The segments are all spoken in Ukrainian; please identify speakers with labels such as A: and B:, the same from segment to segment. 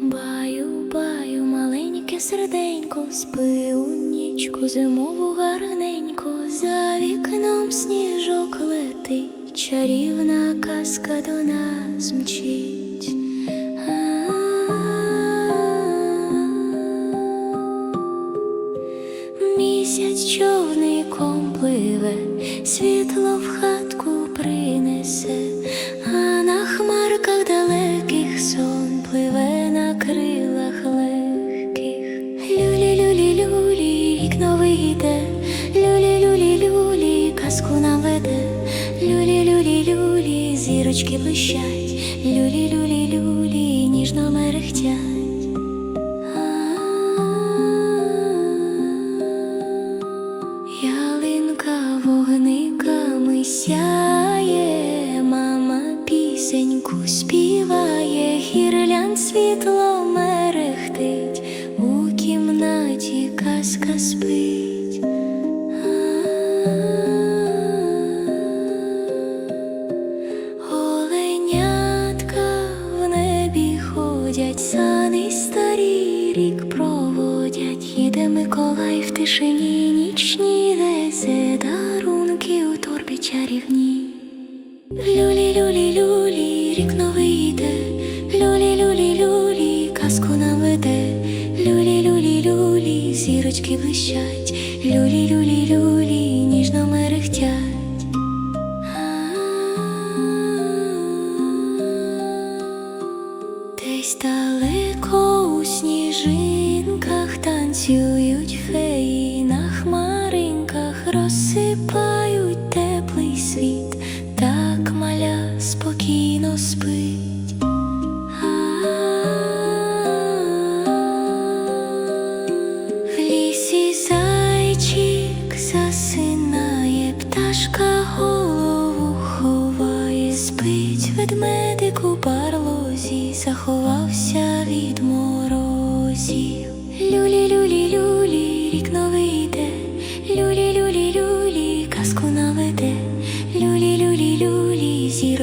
A: Баю, баю, маленьке серденько, спи у нічку, зимову гарненько, за вікном сніжок летить, чарівна казка до нас мчить. Місяць човний світло в хатку принесе, а на хмарках далеких сон пливе на крилах легких. Люлі, люлі, люлі, рік новий йде, люлі, казку нам веде, люлі, зірочки блищать, люлі, люлі, люлі, ніжно мерехтять. Ялинка вогниками сяє, мама пісеньку співає, гірлян світло мерехтить, у кімнаті казка спить. Оленятка в небі ходять, сани старі рік проводять, їде Миколай в тишині нічні, несе дарунки у торбі чарівні. Люлі, люлі, люлі, рік новий йде, люлі, люлі, люлі, казку нам веде, люлі, люлі, люлі, зірочки блищать, люлі, люлі, люлі, ніжно мерехтять. Десь далеко у сніжинках танцюють феї на хмаринках, розсипають теплий світ, так маля спокійно спить. В лісі зайчик засинає, пташка голову ховає, спить ведмедик у барлозі, заховався від морозів.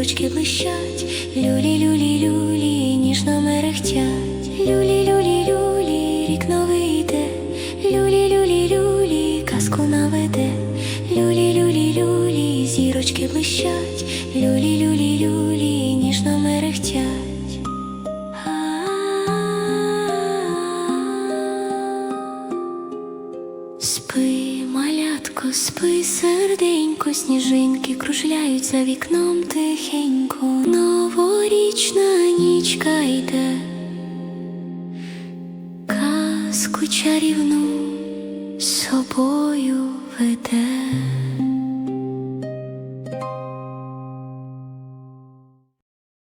A: Зірочки блищать, люлі, люлі, люлі, ніжно мерехтять, люлі, люлі, люлі, рік новий йде, люлі, люлі, люлі, казку наведе, люлі, люлі, люлі, зірочки блищать, люлі, люлі, люлі, ніжно мерехтять. Спи, спи, серденько, сніжинки кружляють за вікном тихенько, новорічна нічка йде, казку чарівну з собою веде.